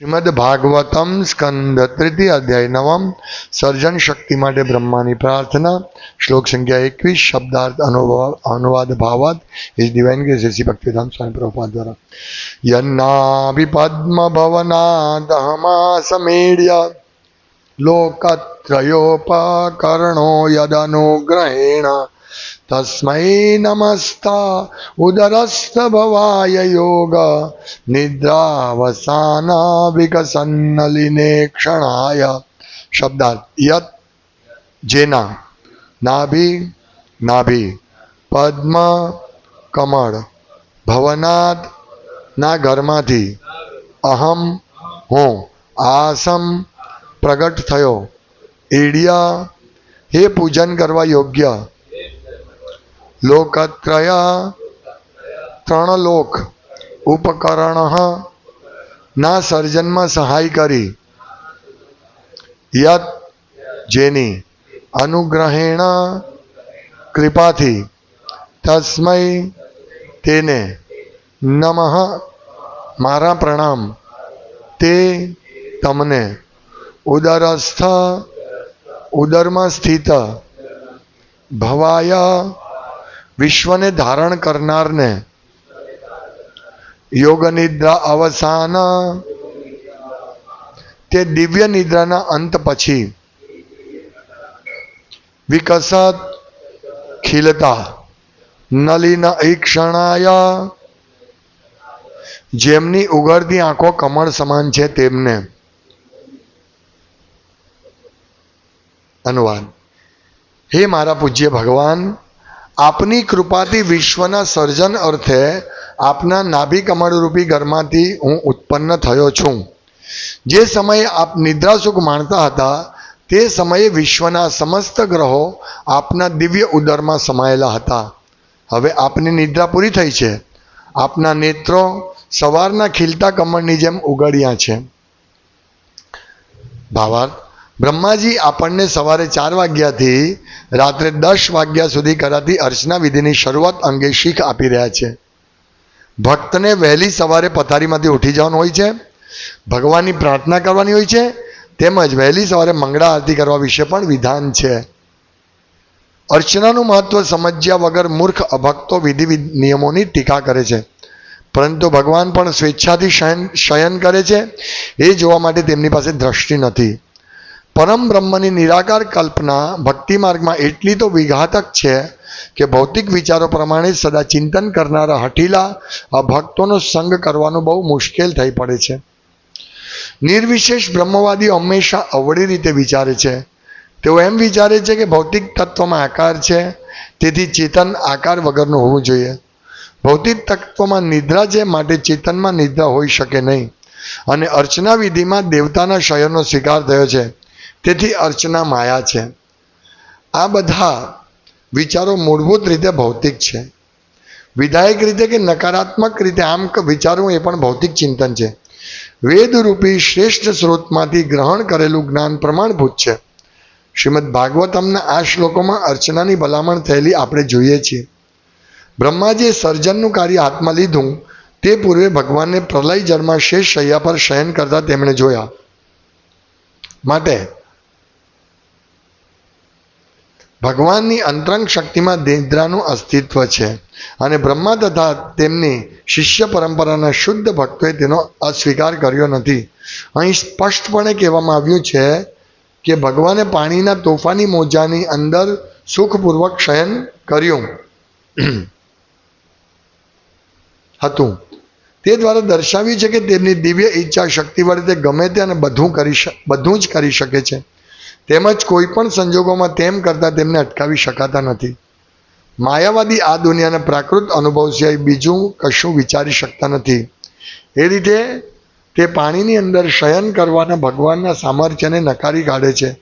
શ્રીમદ ભાગવતમ સ્કંદ તૃતીય અધ્યાય નવમ સર્જન શક્તિ માટે બ્રહ્માની પ્રાર્થના શ્લોક સંખ્યા એકવીસ શબ્દાર્થ અનુભવ અનુવાદ ભાવાદ is divine grace A C Bhaktidham Swami Prabhupada દ્વારા યન્નાભિ પદ્મ ભવનાદહમા સમેડ્ય લોકત્રયોપકરણો યદનુગ્રહેણ તસ્મૈ નમસ્તા ઉદરસ્થ ભવાય યોગ નિદ્રાવસાન વિકસન્નલિને ક્ષણાય શબ્દાર્થ યત જેના નાભી નાભી પદ્મ કમળ ભવનાથ ના ઘરમાંથી અહમ હું આસમ પ્રગટ થયો ઈડિયા હે પૂજન કરવા યોગ્ય લોકત્રય ત્રણ લોક ઉપકરણ ના સર્જનમાં સહાય કરી યત જેની અનુગ્રહેણ કૃપાથી તસ્મય તેને નમઃ મારા પ્રણામ તે તમને ઉદરસ્થ ઉદરમાં સ્થિત ભવાય વિશ્વને ધારણ કરનારને યોગ નિદ્રા અવસાન, તે દિવ્ય નિદ્રાના અંત પછી વિકસત ખીલતા નલિન ઈક્ષણાય, જેમની ઉગડતી આંખો કમળ સમાન છે તેમને અનુવાદ. હે મારા પૂજ્ય ભગવાન આપની કૃપાથી વિશ્વના સર્જન અર્થે આપના નાભી કમળરૂપી ઘરમાંથી હું ઉત્પન્ન થયો છું. જે સમયે આપ નિદ્રાસુખ માણતા હતા, તે સમયે વિશ્વના સમસ્ત ગ્રહો આપના દિવ્ય ઉદરમાં સમાયેલા હતા. હવે આપની નિદ્રા પૂરી થઈ છે. આપના નેત્રો સવારના ખીલતા કમળની જેમ ઉગડ્યા છે. ભાવાર્થ બ્રહ્માજી આપણને સવારે ચાર વાગ્યાથી રાત્રે દસ વાગ્યા સુધી કરાતી અર્ચના વિધિની શરૂઆત અંગે શીખ આપી રહ્યા છે. ભક્તને વહેલી સવારે પથારીમાંથી ઉઠી જવાનું હોય છે, ભગવાનની પ્રાર્થના કરવાની હોય છે, તેમજ વહેલી સવારે મંગળા આરતી કરવા વિશે પણ વિધાન છે. અર્ચનાનું મહત્વ સમજ્યા વગર મૂર્ખ અભક્તો વિધિ નિયમોની ટીકા કરે છે. પરંતુ ભગવાન પણ સ્વેચ્છાથી શયન શયન કરે છે. એ જોવા માટે તેમની પાસે દ્રષ્ટિ નથી. પરમ બ્રહ્મની નિરાકાર કલ્પના ભક્તિ માર્ગમાં એટલી તો વિઘાતક છે કે ભૌતિક વિચારો પ્રમાણે સદા ચિંતન કરનારા હઠીલા આ ભક્તોનો સંગ કરવાનું બહુ મુશ્કેલ થઈ પડે છે. નિર્વિશેષ બ્રહ્મવાદીઓ હંમેશા અવળી રીતે વિચારે છે. તેઓ એમ વિચારે છે કે ભૌતિક તત્વમાં આકાર છે, તેથી ચેતન આકાર વગરનું હોવું જોઈએ. ભૌતિક તત્વમાં નિદ્રા છે માટે ચેતનમાં નિદ્રા હોઈ શકે નહીં. અને અર્ચના વિધિમાં દેવતાના શયનનો સ્વીકાર થયો છે. તેથી અર્ચના માયા છે. આ બધા વિચારો મૂળભૂત રીતે ભૌતિક છે. વિધાયક રીતે કે નકારાત્મક રીતે આમ વિચારવું એ પણ ભૌતિક ચિંતન છે. વેદરૂપી શ્રેષ્ઠ સ્ત્રોતમાંથી ગ્રહણ કરેલું જ્ઞાન પ્રમાણભૂત છે. શ્રીમદ ભાગવતમના આ શ્લોકોમાં અર્ચનાની ભલામણ થયેલી આપણે જોઈએ છીએ. બ્રહ્માજીએ સર્જનનું કાર્ય હાથમાં લીધું, તે પૂર્વે ભગવાનને પ્રલય જળમાં શેષ શૈયા પર શયન કરતા તેમણે જોયા. માટે ભગવાનની અંતરંગ શક્તિમાં નિદ્રાનું અસ્તિત્વ છે અને બ્રહ્મા તથા તેમની શિષ્ય પરંપરાના શુદ્ધ ભક્તોએ તેનો અસ્વીકાર કર્યો નથી. અહીં સ્પષ્ટપણે કહેવામાં આવ્યું છે કે ભગવાને પાણીના તોફાની મોજાની અંદર સુખપૂર્વક શયન કર્યું હતું. તે દ્વારા દર્શાવ્યું છે કે તેમની દિવ્ય ઈચ્છા શક્તિ વડે તે ગમે તે અને બધું કરી બધું જ કરી શકે છે. તેમજ કોઈ પણ સંજોગોમાં તેમ કરતાં તેમને અટકાવી શકાતા નથી. માયાવાદી આ દુનિયાના પ્રાકૃત અનુભવ સિવાય બીજું કશું વિચારી શકતા નથી. એ રીતે તે પાણીની અંદર શયન કરવાના ભગવાનના સામર્થ્યને નકારી કાઢે છે.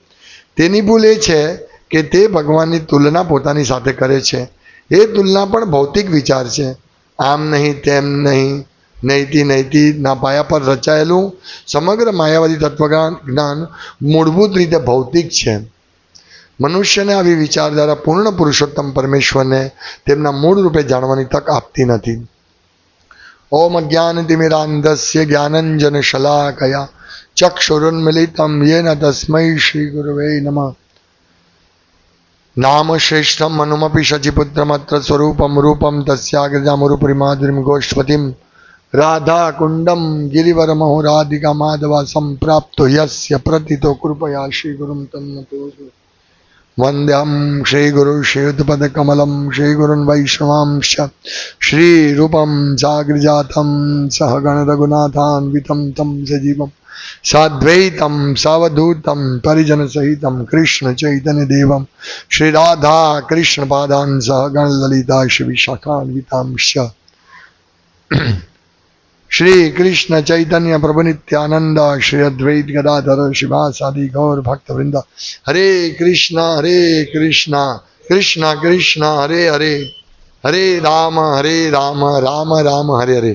તેની ભૂલ એ છે કે તે ભગવાનની તુલના પોતાની સાથે કરે છે. એ તુલના પણ ભૌતિક વિચાર છે. આમ નહીં, તેમ નહીં નહીતી નૈતિના પાયા પર રચાયેલું સમગ્ર માયાવાદી તત્વજ્ઞાન જ્ઞાન મૂળભૂત રીતે ભૌતિક છે. મનુષ્યને આવી વિચારધારા પૂર્ણ પુરુષોત્તમ પરમેશ્વરને તેમના મૂળ રૂપે જાણવાની તક આપતી નથી. ઓમ જ્ઞાનતિમિરાંધસ્ય જ્ઞાનંજન શલાકયા ચક્ષુરુન્મિલિતમ યેન તસ્મૈ શ્રી ગુરવે નમઃ. નામ શ્રેષ્ઠમ મનુમપી શચિપુત્રમત્ર સ્વરૂપમ રૂપમ તસ્યાગ્રજામરુપરિમાધુરીમ ગોષ્પતિમ રાધા કુંડમ ગિરિવરમહો રાધિકા માધવા સંપ્રાપ્તો યસ્ય પ્રતિતો કૃપયા શ્રી ગુરુમ તન્નતો વંદ્યમ શ્રી ગુરુ શ્રીયુતપદકમલમ શ્રી ગુરુન વૈષ્ણવાંશ શ્રીરૂપમ જાગૃજાતમ સહગણ રઘુનાથાન્વિતમ તમ સજીવમ સાદ્વૈતમ સાવધૂતમ પરિજન સહિતમ કૃષ્ણ ચૈતન્ય દેવમ શ્રી રાધા કૃષ્ણ પાદાન સહગણ લલિતા શ્રી વિશાખાન્વિતાંશ શ્રી કૃષ્ણ ચૈતન્ય પ્રભુ નિત્યાનંદ શ્રી અદ્વૈત ગદાધર શિવાસાદિ ગૌર ભક્ત વૃંદ હરે કૃષ્ણ હરે કૃષ્ણ કૃષ્ણ કૃષ્ણ હરે હરે હરે રામ હરે રામ રામ રામ હરે હરે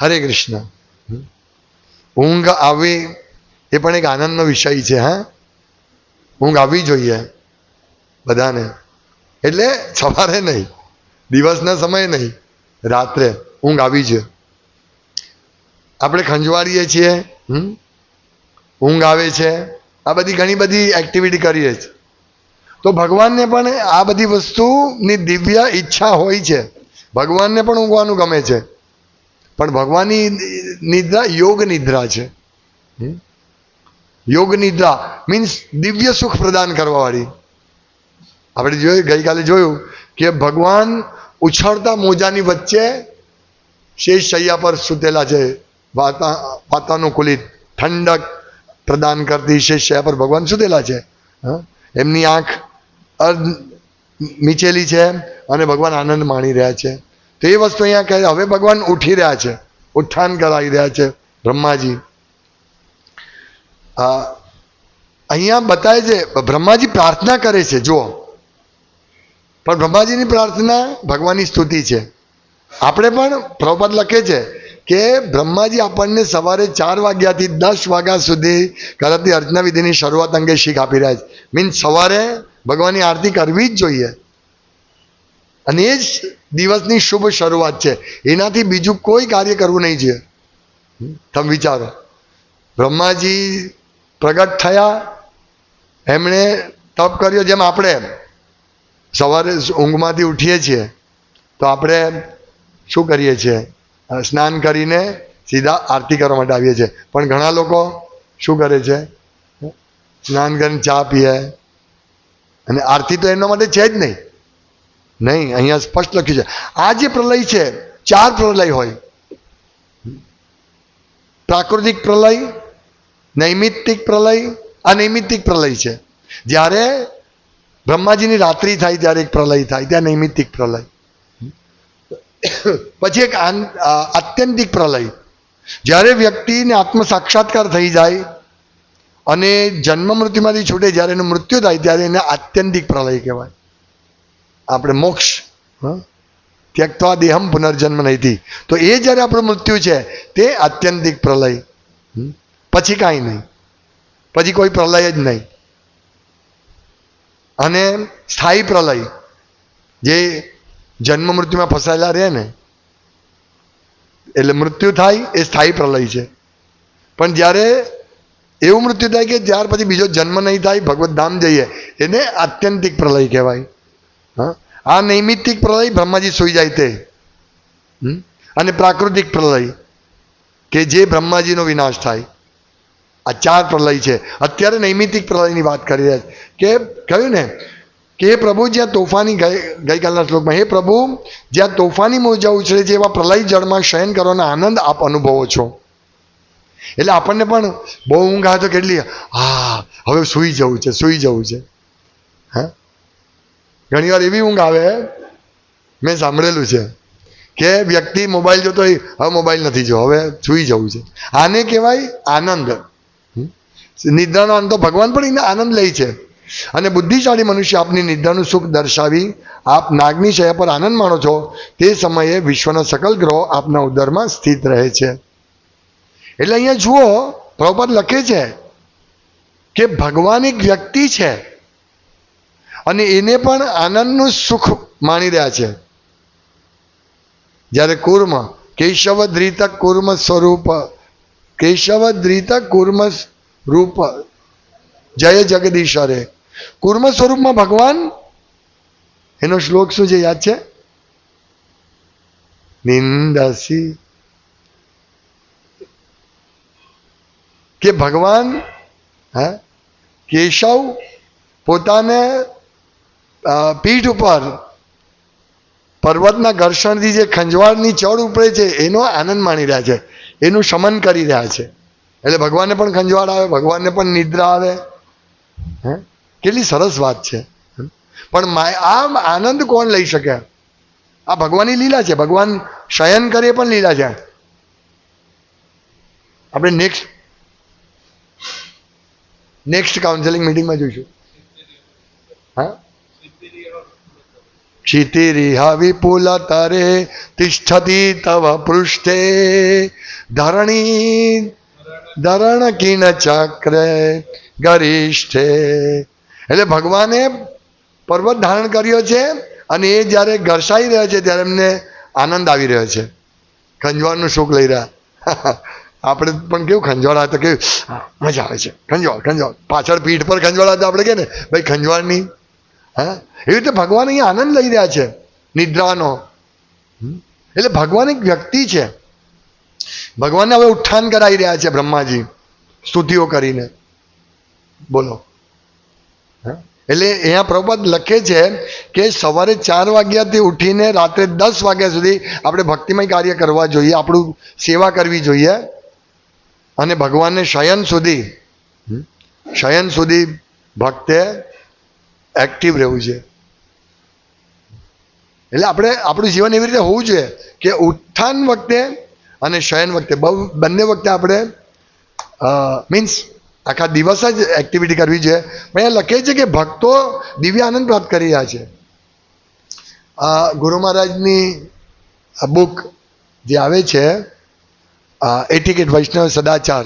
હરે કૃષ્ણ ઊંઘ આવી એ પણ એક આનંદનો વિષય છે, હા? ઊંઘ આવવી જોઈએ બધાને. એટલે સવારે નહીં, દિવસના સમયે નહીં, રાત્રે ઊંઘ આવી છે આપણે ખંજવાળીએ છીએ? ઊંઘ આવે છે. આ બધી ઘણી બધી એક્ટિવિટી કરીએ છીએ. તો ભગવાનને પણ આ બધી વસ્તુની દિવ્ય ઈચ્છા હોય છે. ભગવાનને પણ ઊંઘવાનું ગમે છે. પણ ભગવાનની નિદ્રા યોગ નિદ્રા છે? યોગ નિદ્રા મીન્સ દિવ્ય સુખ પ્રદાન કરવાવાળી. આપણે જોયું, ગઈકાલે જોયું કે ભગવાન ઉછળતા મોજાની વચ્ચે શેષ શૈયા પર સૂતેલા છે. વાતા, વાતાનુકૂલિત, ઠંડક પ્રદાન કરતી શિષ્ય પર ભગવાન સુધેલા છે? એમની આંખ અર્ધ નીચેલી છે અને ભગવાન આનંદ માણી રહ્યા છે. તો એ વસ્તુ અહીંયા કહે હવે ભગવાન ઉઠી રહ્યા છે. ઉત્થાન કરાવી રહ્યા છે બ્રહ્માજી. અહીંયા બતાવે છે, બ્રહ્માજી પ્રાર્થના કરે છે, જુઓ. પણ બ્રહ્માજીની પ્રાર્થના ભગવાનની સ્તુતિ છે. આપણે પણ પ્રભુપદ લખે છે કે બ્રહ્માજી આપણને સવારે ચાર વાગ્યાથી દસ વાગ્યા સુધી કરાતી અર્ચના વિધિની શરૂઆત અંગે શીખ આપી રહ્યા છે. મીન્સ સવારે ભગવાનની આરતી કરવી જ જોઈએ. અને એ જ દિવસની શુભ શરૂઆત છે. એનાથી બીજું કોઈ કાર્ય કરવું નહીં જોઈએ. તમે વિચારો. બ્રહ્માજી પ્રગટ થયા. એમણે તપ કર્યો જેમ આપણે સવારે ઊંઘમાંથી ઉઠીએ છીએ. તો આપણે શું કરીએ છીએ? સ્નાન કરીને સીધા આરતી કરવા માટે આવીએ છીએ. પણ ઘણા લોકો શું કરે છે? સ્નાન કરીને ચા પીએ. અને આરતી તો એના માટે છે જ નહીં. નહીં, અહીંયા સ્પષ્ટ લખ્યું છે. આ જે પ્રલય છે, ચાર પ્રલય હોય. પ્રાકૃતિક પ્રલય, નૈમિત્તિક પ્રલય, અનૈમિત્તિક પ્રલય છે. જ્યારે બ્રહ્માજીની રાત્રિ થાય, ત્યારે એક પ્રલય થાય, ત્યાં નૈમિત્તિક પ્રલય. પછી એક આત્યંતિક પ્રલય. જ્યારે વ્યક્તિને આત્મ સાક્ષાત્કાર થઈ જાય અને જન્મ મૃત્યુમાંથી છૂટે જ્યારે એનું મૃત્યુ થાય ત્યારે એને આત્યંતિક પ્રલય કહેવાય. આપણે મોક્ષ? ત્યક્તવા દેહમ પુનર્જન્મ નહીંથી તો એ જ્યારે આપણું મૃત્યુ છે, તે આત્યંતિક પ્રલય. પછી કાંઈ નહીં. પછી કોઈ પ્રલય જ નહીં. અને સ્થાયી પ્રલય, જે જન્મ મૃત્યુમાં ફસાયેલા રહે ને, એટલે મૃત્યુ થાય એ સ્થાયી પ્રલય છે. પણ જ્યારે એવું મૃત્યુ થાય કે ત્યાર પછી બીજો જન્મ નહીં થાય, ભગવત ધામ જઈએ, એને આત્યંતિક પ્રલય કહેવાય. હા? આ નૈમિત્તિક પ્રલય બ્રહ્માજી સૂઈ જાય તે? અને પ્રાકૃતિક પ્રલય, કે જે બ્રહ્માજીનો વિનાશ થાય. આ ચાર પ્રલય છે. અત્યારે નૈમિત્તિક પ્રલયની વાત કરી રહ્યા છે. કે કહ્યું ને હે પ્રભુ, જ્યાં તોફાની ગઈ, ગઈકાલના શ્લોકમાં, હે પ્રભુ, જ્યાં તોફાની મોજા ઉછળે છે, એવા પ્રલય જળમાં શયન કરવાનો આનંદ આપ અનુભવો છો. એટલે આપણને પણ બહુ ઊંઘ આવે તો કેટલી, હા, હવે સૂઈ જવું છે, સૂઈ જવું છે. હા? ઘણી વાર એવી ઊંઘ આવે, મેં સાંભળેલું છે, કે વ્યક્તિ મોબાઈલ જોતો હોય, હવે મોબાઈલ નથી જો હવે સૂઈ જવું છે. આને કહેવાય આનંદ? નિદ્રાનો અંત તો ભગવાન પણ એને આનંદ લે છે. અને બુદ્ધિશાળી મનુષ્ય આપની નિદ્રાનું સુખ દર્શાવી આપ નાગની શયા પર આનંદ માણો છો, તે સમયે વિશ્વના સકલ ગ્રહો આપના ઉદરમાં સ્થિત રહે છે. એટલે અહીંયા જુઓ, પ્રભુપદ લખે છે કે ભગવાન એક વ્યક્તિ છે અને એને પણ આનંદનું સુખ માણી રહ્યા છે. જ્યારે કુર્મ કેશવ ધ્રિત કુર્મ સ્વરૂપ કેશવ ધ્રિત કુર્મ રૂપ, જય જગદીશ હરે કુર્મ સ્વરૂપમાં ભગવાન? એનો શ્લોક શું છે, યાદ છે? નિંદાસી. કે ભગવાન, હે, કેશવ પોતાને પીઠ ઉપર પર્વતના ઘર્ષણથી જે ખંજવાળની ચડ ઉપડે છે, એનો આનંદ માણી રહ્યા છે. એનું શમન કરી રહ્યા છે. એટલે ભગવાનને પણ ખંજવાળ આવે, ભગવાનને પણ નિદ્રા આવે. હે? કેટલી સરસ વાત છે પણ માય આ આનંદ કોણ લઈ શકે આ ભગવાનની લીલા છે ભગવાન શયન કરે એ પણ લીલા છે આપણે નેક્સ્ટ નેક્સ્ટ કાઉન્સેલિંગ મિટિંગમાં જોઈશું હા क्षितिरिह विपुलतरे तिष्ठति तव पृष्ठे धरणी ધરણ કિન ચક્રે ગરિષ્ઠે એટલે ભગવાને પર્વત ધારણ કર્યો છે અને એ જ્યારે ઘર્ષાઈ રહ્યો છે ત્યારે એમને આનંદ આવી રહ્યો છે. ખંજવાળનું સુખ લઈ રહ્યા. આપણે પણ કેવું ખંજવાળ તો કેવું મજા આવે છે. ખંજવાળ ખંજવાળ. પાછળ પીઠ પર ખંજવાળ તો આપણે કે ને, ભાઈ ખંજવાળની, હા? એવી રીતે ભગવાન અહીંયા આનંદ લઈ રહ્યા છે, નિદ્રાનો. એટલે ભગવાન એક વ્યક્તિ છે. ભગવાનને હવે ઉત્થાન કરાવી રહ્યા છે બ્રહ્માજી, સ્તુતિઓ કરીને. બોલો? એટલે અહીંયા પ્રભુપાદ લખે છે કે સવારે ચાર વાગ્યાથી ઉઠીને રાત્રે દસ વાગ્યા સુધી આપણે ભક્તિમય કાર્ય કરવા જોઈએ, આપણું સેવા કરવી જોઈએ. અને ભગવાનને શયન સુધી શયન સુધી ભક્તે એક્ટિવ રહેવું છે. એટલે આપણે, આપણું જીવન એવી રીતે હોવું જોઈએ કે ઉત્થાન વખતે અને શયન વખતે, બહુ, બંને વખતે આપણે મીન્સ આખા દિવસ જ એક્ટિવિટી કરવી જોઈએ. પણ અહીંયા લખે છે કે ભક્તો દિવ્ય આનંદ પ્રાપ્ત કરી રહ્યા છે. આ ગુરુ મહારાજની બુક જે આવે છે એટિકેટ વૈષ્ણવ સદાચાર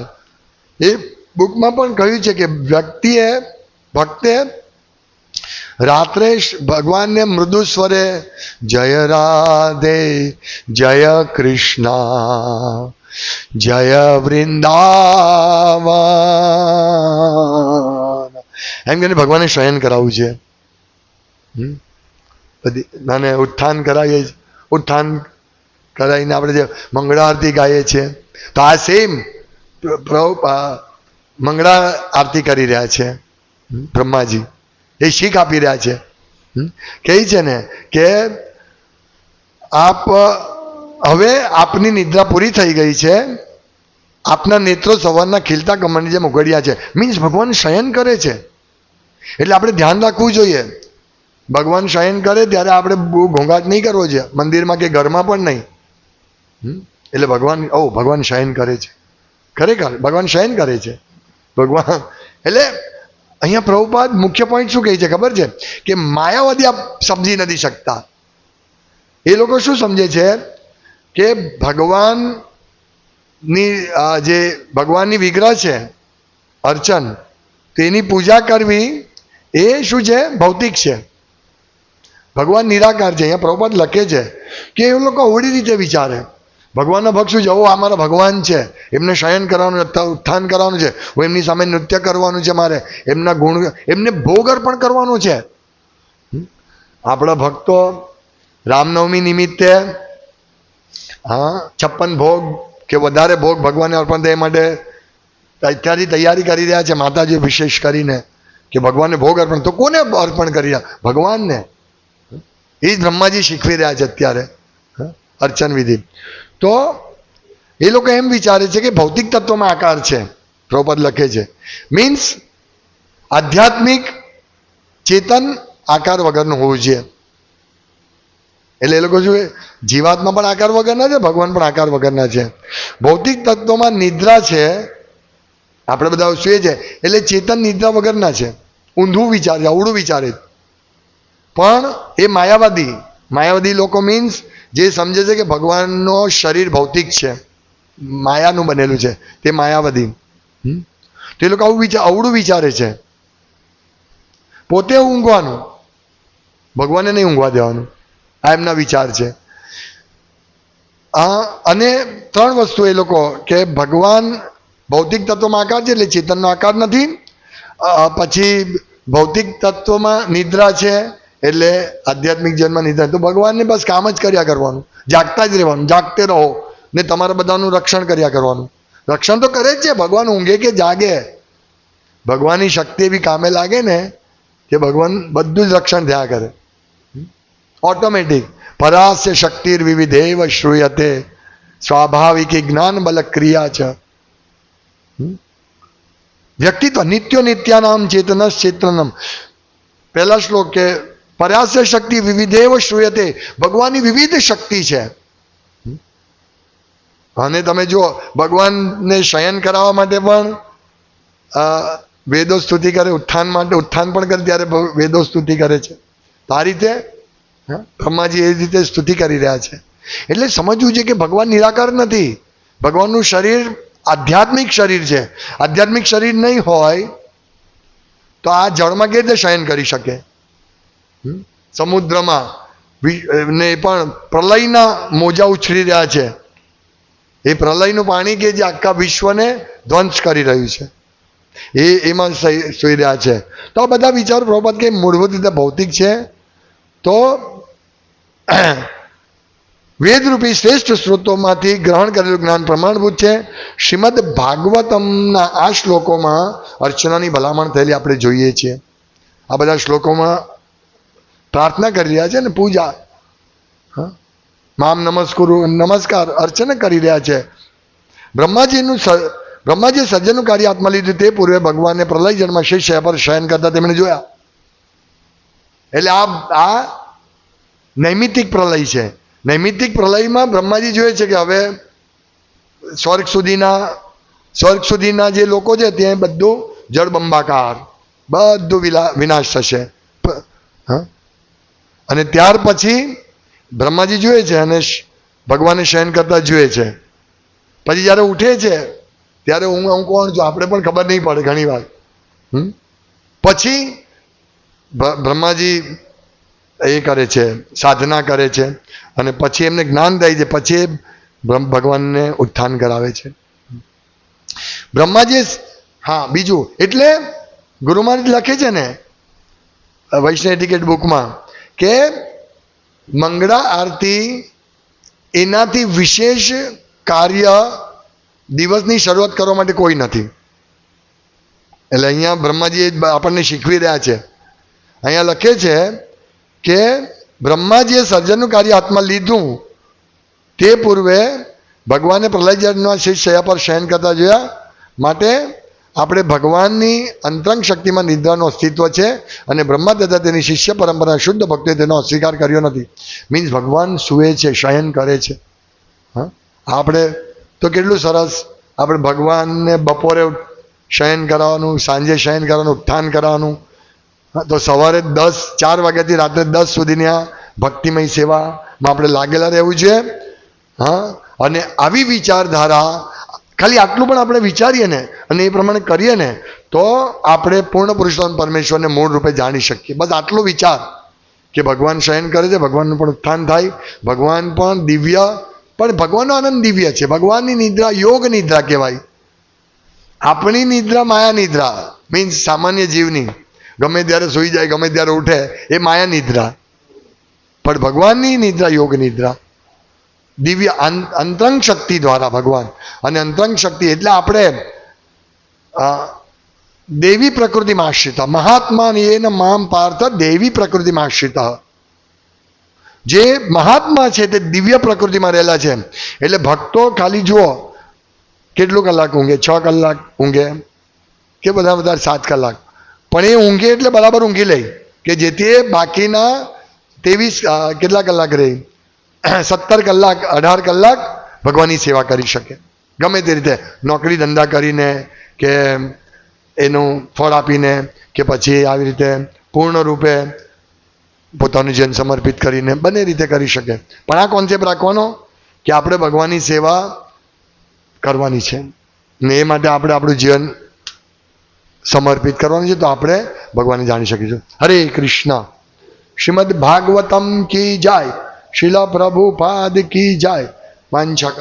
એ બુકમાં પણ કહ્યું છે કે વ્યક્તિએ, ભક્તે રાત્રે ભગવાનને મૃદુ સ્વરે જય રાધે, જય કૃષ્ણ. જય વૃંદાવન. એમ કે ભગવાને શયન કરાવવું છે. અને ઉત્થાન કરાવીએ ઉત્થાન કરાવીને આપણે જે મંગળા આરતી ગાઈએ છીએ તો આ સેમ મંગળા આરતી કરી રહ્યા છે. બ્રહ્માજી. એ શીખ આપી રહ્યા છે? કહે છે ને કે આપ હવે આપની નિદ્રા પૂરી થઈ ગઈ છે. આપના નેત્રો સવારના ખીલતા કમળની જેમ ઉઘડ્યા છે. મીન્સ ભગવાન શયન કરે છે. એટલે આપણે ધ્યાન રાખવું જોઈએ. ભગવાન શયન કરે ત્યારે આપણે બહુ ઘોંઘાટ નહીં કરવો જોઈએ. મંદિરમાં કે ઘરમાં પણ નહીં. એટલે ભગવાન, ઓ, ભગવાન શયન કરે છે. ખરેખર, ભગવાન શયન કરે છે. ભગવાન, એટલે અહીંયા પ્રભુપાદ મુખ્ય પોઈન્ટ શું કહે છે ખબર છે? કે માયાવાદી આપ સમજી નથી શકતા. એ લોકો શું સમજે છે? કે ભગવાનની જે ભગવાનની વિગ્રહ છે, અર્ચન, તેની પૂજા કરવી, એ શું છે? ભૌતિક છે. ભગવાન નિરાકાર છે. અહીંયા પ્રભુપદ લખે છે કે એ લોકો અવળી રીતે વિચારે. ભગવાનના ભક્ત શું ઓ, આ મારા ભગવાન છે. એમને શયન કરવાનું ઉત્થાન કરવાનું છે. હું એમની સામે નૃત્ય કરવાનું છે મારે. એમના ગુણ, એમને ભોગ અર્પણ કરવાનું છે. આપણા ભક્તો રામનવમી નિમિત્તે હા, છપ્પન ભોગ કે વધારે ભોગ ભગવાનને અર્પણ થાય માટે અત્યારથી તૈયારી કરી રહ્યા છે, માતાજી વિશેષ કરીને કે ભગવાનને ભોગ અર્પણ. તો કોને અર્પણ કરી રહ્યા? ભગવાનને? એ જ બ્રહ્માજી શીખવી રહ્યા છે અત્યારે? અર્ચન વિધિ. તો એ લોકો એમ વિચારે છે કે ભૌતિક તત્વમાં આકાર છે પ્રોપર લખે છે. મીન્સ આધ્યાત્મિક ચેતન આકાર વગરનું હોવું જોઈએ. એટલે એ લોકો શું જીવાતમાં પણ આકાર વગરના છે, ભગવાન પણ આકાર વગરના છે. ભૌતિક તત્વોમાં નિદ્રા છે, આપણે બધા સુએ છે? એટલે ચેતન નિદ્રા વગરના છે. ઊંધું વિચારે અવળું વિચારે પણ એ માયાવાદી માયાવાદી લોકો મીન્સ જે સમજે છે કે ભગવાનનો શરીર ભૌતિક છે, માયાનું બનેલું છે, તે માયાવાદી. તે લોકો આવું વિચાર, અવળું વિચારે છે. પોતે ઊંઘવાનું. ભગવાનને નહીં ઊંઘવા દેવાનું. આ એમના વિચાર છે. આ અને ત્રણ વસ્તુ એ લોકો કે ભગવાન ભૌતિક તત્વમાં આકાર છે એટલે ચેતનનો આકાર નથી. પછી ભૌતિક તત્વમાં નિદ્રા છે એટલે આધ્યાત્મિક જન્મ નિદ્રા તો ભગવાનને બસ કામ જ કર્યા કરવાનું. જાગતા જ રહેવાનું. જાગતે રહો ને તમારા બધાનું રક્ષણ કર્યા કરવાનું. રક્ષણ તો કરે જ છે. ભગવાન ઊંઘે કે જાગે? ભગવાનની શક્તિ એવી કામે લાગે ને કે ભગવાન બધું જ રક્ષણ થયા કરે. ઓટોમેટિક પરાસ્ય શક્તિર વિવિધેવ શ્રૂયતે સ્વાભાવિક જ્ઞાન બલ ક્રિયા છે? વ્યક્તિત્વ નિત્યો નિત્યાનામ ચેતન ચેતનમ પહેલા શ્લોક કે પરાસ્ય શક્તિ વિવિધેવ શ્રૂયતે ભગવાનની વિવિધ શક્તિ છે અને તમે જુઓ ભગવાનને શયન કરાવવા માટે પણ વેદો સ્તુતિ કરે ઉત્થાન માટે ઉત્થાન પણ કરે ત્યારે વેદો સ્તુતિ કરે છે આ રીતે બ્રહ્માજી એ રીતે સ્તુતિ કરી રહ્યા છે. એટલે સમજવું છે કે ભગવાન નિરાકાર નથી. ભગવાનનું શરીર આધ્યાત્મિક શરીર છે. આધ્યાત્મિક શરીર નહીં હોય તો આ જળમાં કેવી રીતે શયન કરી શકે? સમુદ્રમાં ને પણ પ્રલયના મોજા ઉછળી રહ્યા છે. એ પ્રલયનું પાણી કે જે આખા વિશ્વને ધ્વંસ કરી રહ્યું છે. એ, એમાં સુઈ રહ્યા છે. તો આ બધા વિચારો પ્રભાત કે મૂળભૂત રીતે ભૌતિક છે. તો વેદરૂપી શ્રેષ્ઠ સ્ત્રોતોમાંથી ગ્રહણ કરેલું જ્ઞાન પ્રમાણભૂત છે. શ્રીમદ ભાગવતમના આ શ્લોકોમાં અર્ચનાની ભલામણ થયેલી આપણે જોઈએ છીએ. આ બધા શ્લોકોમાં પ્રાર્થના કરી રહ્યા છે ને પૂજા. મામ નમસ્કુરુ, નમસ્કાર, અર્ચના કરી રહ્યા છે. બ્રહ્માજીનું બ્રહ્માજીએ સર્જનનું કાર્ય હાથમાં લીધું તે પૂર્વે ભગવાનને પ્રલય જન્મ શિષ્ય પર શયન કરતા તેમણે જોયા. એટલે આ આ નૈમિતિક પ્રલય છે. નૈમિતિક પ્રલયમાં બ્રહ્માજી જોઈએ છે કે હવે સ્વર્ગ સુધીના સ્વર્ગ સુધીના જે લોકો છે ત્યાં બધું જળબંબાકાર, બધું વિલા, વિનાશ થશે. હા? અને ત્યાર પછી બ્રહ્માજી જોઈએ છે અને ભગવાનને શયન કરતા જુએ છે. પછી જ્યારે ઉઠે છે, ત્યારે હું હું કોણ છું? આપણે પણ ખબર નહીં પડે ઘણી વાર? પછી બ્રહ્માજી એ કરે છે, સાધના કરે છે અને પછી એમને જ્ઞાન થાય છે, પછી બ્રહ્મ ભગવાનને ઉત્થાન કરાવે છે. બ્રહ્માજી, હા, બીજું, એટલે ગુરુ મહારાજ લખે છે ને, વૈષ્ણવ ટિકેટ બુકમાં કે મંગળા આરતી એનાથી વિશેષ કાર્ય દિવસની શરૂઆત કરવા માટે કોઈ નથી. એટલે અહીંયા બ્રહ્માજી આપણને શીખવી રહ્યા છે. અહીંયા લખે છે કે બ્રહ્માજીએ સર્જનનું કાર્ય હાથમાં લીધું, તે પૂર્વે ભગવાને પ્રલયજળના શીશ શયા પર શયન કરતા જોયા. માટે આપણે ભગવાનની અંતરંગ શક્તિમાં નિદ્રાનું અસ્તિત્વ છે અને બ્રહ્મા દાદા તેની શિષ્ય પરંપરા શુદ્ધ ભક્તે તેનો અસ્વીકાર કર્યો નથી. મીન્સ ભગવાન સૂવે છે, શયન કરે છે. હા? આપણે તો કેટલું સરસ. આપણે ભગવાનને બપોરે શયન કરાવવાનું, સાંજે શયન કરવાનું ઉત્થાન કરાવવાનું તો સવારે દસ, ચાર વાગ્યાથી રાત્રે દસ સુધીની આ ભક્તિમય સેવામાં આપણે લાગેલા રહેવું છે. હા, અને આવી વિચારધારા, ખાલી આટલું પણ આપણે વિચારીએ ને, અને એ પ્રમાણે કરીએ ને, તો આપણે પૂર્ણ પુરુષોત્તમ પરમેશ્વરને મૂળ રૂપે જાણી શકીએ. બસ આટલો વિચાર કે ભગવાન શયન કરે છે, ભગવાનનું પણ ઉત્થાન થાય, ભગવાન પણ દિવ્ય, પણ ભગવાનનો આનંદ દિવ્ય છે. ભગવાનની નિદ્રા યોગ નિદ્રા કહેવાય. આપણી નિદ્રા માયા નિદ્રા મીન્સ સામાન્ય જીવની. ગમે ત્યારે સૂઈ જાય, ગમે ત્યારે ઉઠે, એ માયા નિદ્રા. પણ ભગવાનની નિદ્રા, યોગ નિદ્રા. દિવ્ય અંતરંગ શક્તિ દ્વારા ભગવાન. અને અંતરંગ શક્તિ એટલે આપણે દેવી પ્રકૃતિમાં આશ્રિત. મહાત્મા એન મામ પાર્થ દેવી પ્રકૃતિમાં આશ્રિત. જે મહાત્મા છે તે દિવ્ય પ્રકૃતિમાં રહેલા છે એટલે ભક્તો ખાલી જુઓ, કેટલું કલાક ઊંઘે? છ કલાક ઊંઘે? કે બધા બધા સાત કલાક? પણ એ ઊંઘે એટલે બરાબર ઊંઘી લે. કે જેથી એ બાકીના ત્રેવીસ કેટલા કલાક રહે સત્તર કલાક, અઢાર કલાક ભગવાનની સેવા કરી શકે. ગમે તે રીતે નોકરી ધંધા કરીને કે એનું ફળ આપીને કે પછી આવી રીતે પૂર્ણ રૂપે પોતાનું જીવન સમર્પિત કરીને બંને રીતે કરી શકે. પણ આ કોન્સેપ્ટ રાખવાનો કે આપણે ભગવાનની સેવા કરવાની છે. ને એ માટે આપણે આપણું જીવન સમર્પિત કરવાનું છે તો આપણે ભગવાનને જાણી શકીશું હરે કૃષ્ણ શ્રીમદ ભાગવતમ કી જાય શિલા પ્રભુપાદ કી જાય વાંછા